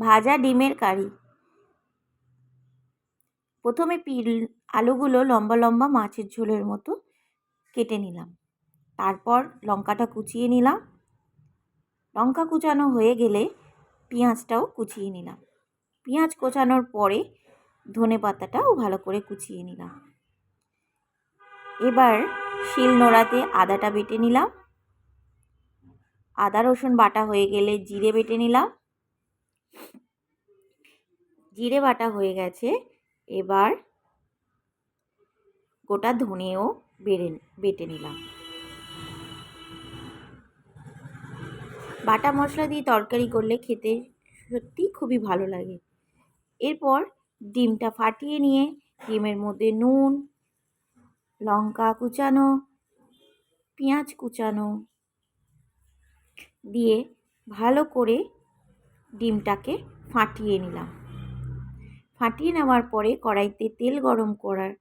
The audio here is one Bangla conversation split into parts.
ভাজা ডিমের কারি। প্রথমে পিল, আলুগুলো লম্বা লম্বা মাছের ঝোলের মতো কেটে নিলাম। তারপর লঙ্কাটা কুচিয়ে নিলাম। লঙ্কা কুচানো হয়ে গেলে পেঁয়াজটাও কুচিয়ে নিলাম। পেঁয়াজ কোচানোর পরে ধনে পাতাটাও ভালো করে কুচিয়ে নিলাম। এবার শিল নোড়াতে আদাটা বেটে নিলাম। আদা রসুন বাটা হয়ে গেলে জিরে বেটে নিলাম। জিরে বাটা হয়ে গেছে। এবার গোটা ধনেও বেড়ে, বেটে নিলাম। বাটা মশলা দিয়ে তরকারি করলে খেতে সত্যি খুবই ভালো লাগে। এরপর ডিমটা ফাটিয়ে নিয়ে ডিমের মধ্যে নুন, লঙ্কা কুচানো, পেঁয়াজ কুচানো দিয়ে ভালো করে ডিমটাকে ফাটিয়ে নিলাম। ফাটিয়ে নেওয়ার পরে কড়াইতে তেল গরম করার,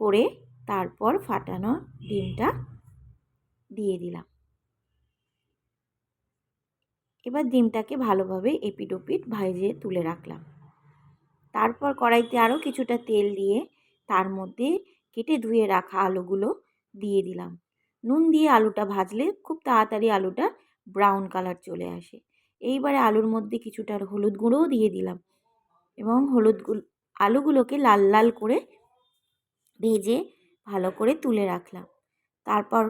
করে তারপর ফাটানো ডিমটা দিয়ে দিলাম। এবার ডিমটাকে ভালোভাবে এপিট ওপিট ভাইজে তুলে রাখলাম। তারপর কড়াইতে আরও কিছুটা তেল দিয়ে তার মধ্যে কেটে ধুয়ে রাখা আলুগুলো দিয়ে দিলাম। নুন দিয়ে আলুটা ভাজলে খুব তাড়াতাড়ি আলুটা ব্রাউন কালার চলে আসে। এইবারে আলুর মধ্যে কিছুটা হলুদ গুঁড়োও দিয়ে দিলাম এবং হলুদ আলুগুলোকে লাল লাল করে ভেজে ভালো করে তুলে রাখলাম। তারপর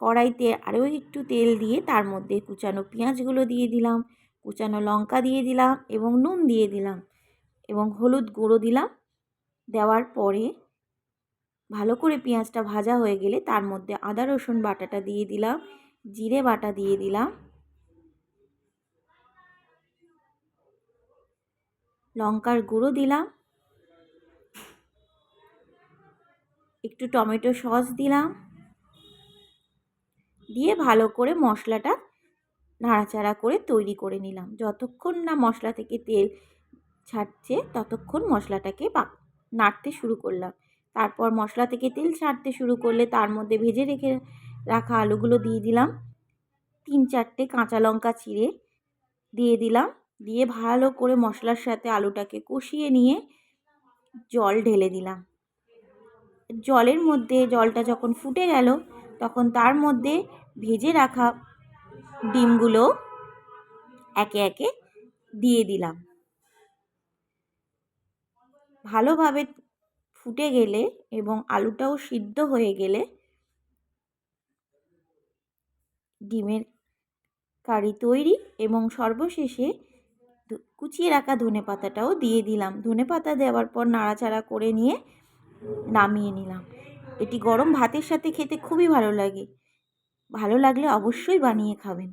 কড়াইতে আরও একটু তেল দিয়ে তার মধ্যে কুচানো পেঁয়াজগুলো দিয়ে দিলাম, কুচানো লঙ্কা দিয়ে দিলাম এবং নুন দিয়ে দিলাম এবং হলুদ গুঁড়ো দিলাম। দেওয়ার পরে ভালো করে পেঁয়াজটা ভাজা হয়ে গেলে তার মধ্যে আদা রসুন বাটাটা দিয়ে দিলাম, জিরে বাটা দিয়ে দিলাম লঙ্কার গুঁড়ো দিলাম। একটু টমেটো সস দিলাম। দিয়ে ভালো করে মশলাটা নাড়াচাড়া করে তৈরি করে নিলাম। যতক্ষণ না মশলা থেকে তেল ছাড়ছে, ততক্ষণ মশলাটাকে নাড়তে শুরু করলাম। তারপর মশলা থেকে তেল ছাড়তে শুরু করলে তার মধ্যে ভেজে রেখে রাখা আলুগুলো দিয়ে দিলাম। তিন চারটে কাঁচা লঙ্কা চিড়ে দিয়ে দিলাম। দিয়ে ভালো করে মশলার সাথে আলুটাকে কষিয়ে নিয়ে জল ঢেলে দিলাম। জলের মধ্যে জলটা যখন ফুটে গেল, তখন তার মধ্যে ভেজে রাখা ডিমগুলো একে একে দিয়ে দিলাম। ভালোভাবে ফুটে গেলে এবং আলুটাও সিদ্ধ হয়ে গেলে ডিমের কারি তৈরি এবং সর্বশেষে কুচিয়ে রাখা ধনে পাতাটাও দিয়ে দিলাম। ধনে পাতা দেওয়ার পর নাড়াচাড়া করে নিয়ে নামিয়ে নিলাম। এটি গরম ভাতের সাথে খেতে খুবই ভালো লাগে। ভালো লাগলে অবশ্যই বানিয়ে খাবেন।